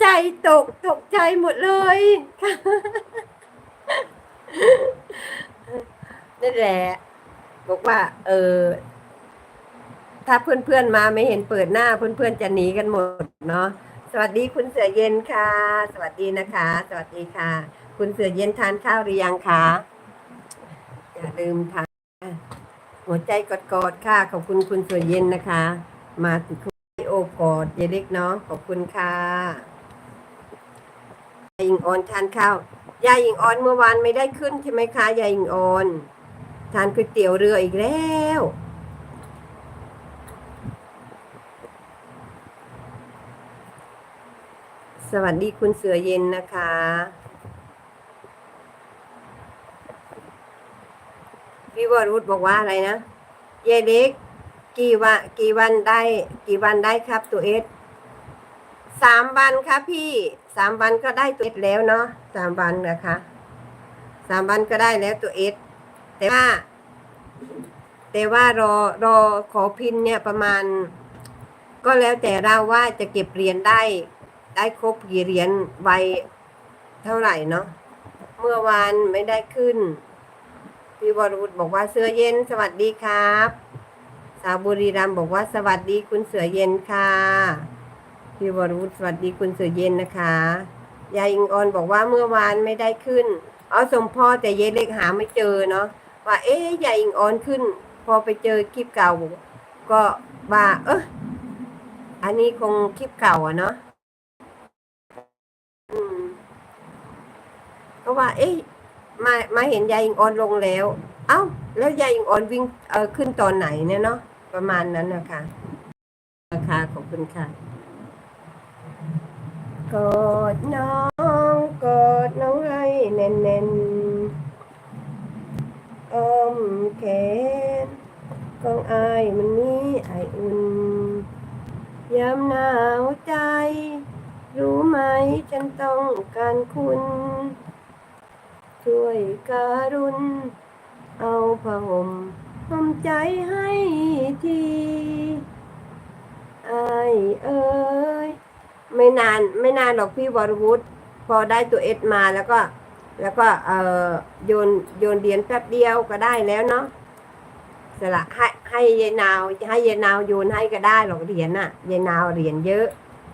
ใจตกตกใจหมดเลยนั่นแหละ บอกว่า เออ ถ้าเพื่อนๆมาไม่เห็นเปิดหน้าเพื่อนๆจะหนีกันหมดเนาะสวัสดีคุณเสือเย็นค่ะ สวัสดีนะคะ สวัสดีค่ะ คุณเสือเย็นทานข้าวหรือยังคะอย่าลืมทานหัวใจกอดๆค่ะ ขอบคุณคุณเสือเย็นนะคะ มาถึง โอบกอดเยเล็กเนาะขอบคุณค่ะยายอิงออนทานข้าวยายอิงออนเมื่อวานไม่ได้ขึ้นใช่ไหมคะยายอิงออนทานก๋วยเตี๋ยวเรืออีกแล้วสวัสดีคุณเสือเย็นนะคะ พี่วรุษบอกว่าอะไรนะ เยเล็ก กี่วันกี่วันได้กี่วันได้ครับตัวเอสสามวันครับพี่สามวันก็ได้ตัวเอสแล้วเนาะสามวันนะคะสามวันก็ได้แล้วตัวเอสแต่ว่า แต่ว่ารอรอขอพินเนี่ยประมาณ ก็แล้วแต่เราว่าจะเก็บเหรียญได้ ได้ครบกี่เหรียญไวเท่าไหร่เนาะเมื่อวานไม่ได้ขึ้นพี่วรวุฒบอกว่าเสื้อเย็นสวัสดีครับ สาวบุรีรัมบอกว่าสวัสดีคุณเสือเย็นค่ะพี่วรวุฒิสวัสดีคุณเสือเย็นนะคะยายอิงออนบอกว่าเมื่อวานไม่ได้ขึ้น เอาสมพ่อแต่เยเล็กหาไม่เจอเนาะว่าเอ๊ยยายอิงออนขึ้น พอไปเจอคลิปเก่า ก็ว่าเอออันนี้คงคลิปเก่าอะเนาะก็ว่า เอ๊ะมามาเห็นยายอิงออนลงแล้ว เอ้า แล้วยายอิงออนวิ่งเออขึ้นตอนไหนเนี่ยเนาะ ประมาณนั้นนะคะราคาขอบคุณค่ะกอดน้องกอดน้องให้แน่นๆอ้อมแขนของอายมันมีไออุ่นยามหนาวใจ รู้ไหมฉันต้องการคุณ ช่วยการุณ เอาผ้าห่ม ห่มใจให้ทีไอเอ้ยไม่นานไม่นานหรอกพี่วรวุฒิพอได้ตัวเอสมาแล้วก็ แล้วก็เอ่อโยนโยนเหรียญแป๊บเดียวก็ได้แล้วเนาะสละให้ให้ยายนาวให้ยายนาวโยนให้ก็ได้หรอกเหรียญน่ะยายนาวเหรียญเยอะ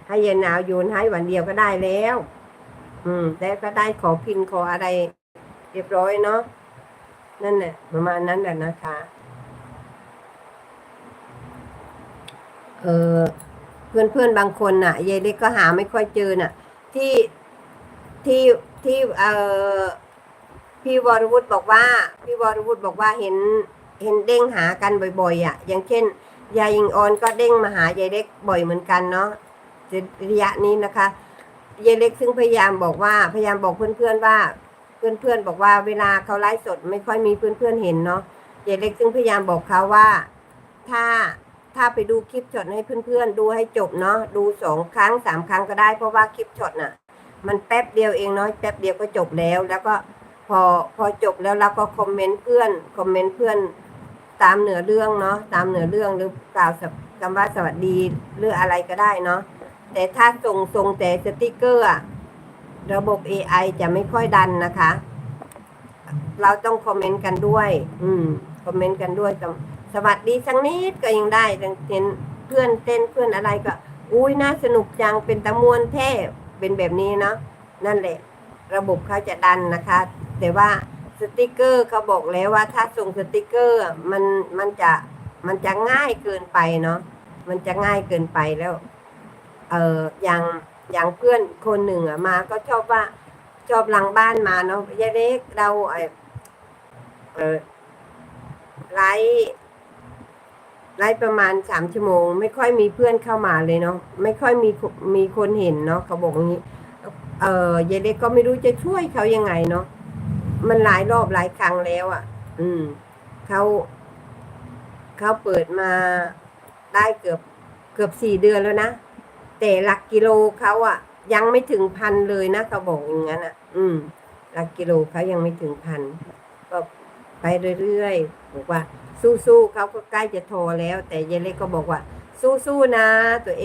ให้ยายนาวโยนให้วันเดียวก็ได้แล้ว อืมแต่ก็ได้ขอพินขออะไร เรียบร้อยเนาะนั่นแหละประมาณนั้นแหละนะคะ เออเพื่อนเพื่อนบางคนน่ะยายเล็กก็หาไม่ค่อยเจอน่ะ ที่ที่ที่เออพี่วรวุฒิบอกว่า พี่วรวุฒิบอกว่าเห็นเห็นเด้งหากันบ่อยๆอะ อย่างเช่น ยายยิงออนก็เด้งมาหายายเล็กบ่อยเหมือนกันเนาะระยะนี้นะคะยายเล็กซึ่งพยายามบอกว่าพยายามบอกเพื่อนๆว่าเพื่อนๆบอกว่าเวลาเขาไลฟ์สดไม่ค่อยมีเพื่อนๆเห็นเนาะยายเล็กซึ่งพยายามบอกเขาว่า ถ้า ถ้าไปดูคลิปช็อตให้เพื่อนๆ ดูให้จบเนาะดูสองครั้งสามครั้งก็ได้ เพราะว่าคลิปช็อตน่ะ มันแป๊บเดียวเองเนาะแป๊บเดียวก็จบแล้ว แล้วก็พอพอจบแล้วเราก็คอมเมนต์เพื่อนคอมเมนต์เพื่อนตามเหนือเรื่องเนาะตามเหนือเรื่องหรือกล่าวคำว่าสวัสดีหรืออะไรก็ได้เนาะแต่ถ้าส่งส่งแต่สติกเกอร์ระบบ AI จะไม่ค่อยดันนะคะ เราต้องคอมเมนต์กันด้วย อืม คอมเมนต์กันด้วยสวสวัสดีสักนิดก็ยังได้ดังเห็นเพื่อนเต้นเพื่อนอะไรก็ อุ้ยน่าสนุกจังเป็นตะมวนแท้เป็นแบบนี้เนาะนั่นแหละ ระบบเขาจะดันนะคะ แต่ว่าสติกเกอร์เขาบอกแล้วว่าถ้าส่งสติกเกอร์มันมันจะมันจะง่ายเกินไปเนาะมันจะง่ายเกินไปแล้วเอออย่างอย่างเพื่อนคนหนึ่งอะมา ก็ชอบว่าชอบหลังบ้านมาเนาะยายเล็กเราเออ ไลฟ์ไลฟ์ประมาณสามชั่วโมง ไม่ค่อยมีเพื่อนเข้ามาเลยเนาะไม่ค่อยมีมีคนเห็นเนาะเขาบอกอย่างนี้ เออยายเล็กก็ไม่รู้จะช่วยเขายังไงเนาะมันหลายรอบหลายครั้งแล้วอะ่ะ อืมเขาเขาเปิดมาได้เกือบเกือบสี่เดือนแล้วนะ แต่หลักกิโลเขาอะยังไม่ถึงพันเลยนะเขาบอกอย่างนั้นอะ อืม หลักกิโลเขายังไม่ถึงพันก็ ไปเรื่อยๆบอกว่าสู้ๆเขาก็ใกล้จะโทรแล้ว แต่เยายเล็กก็บอกว่า สู้ๆนะตัวเอง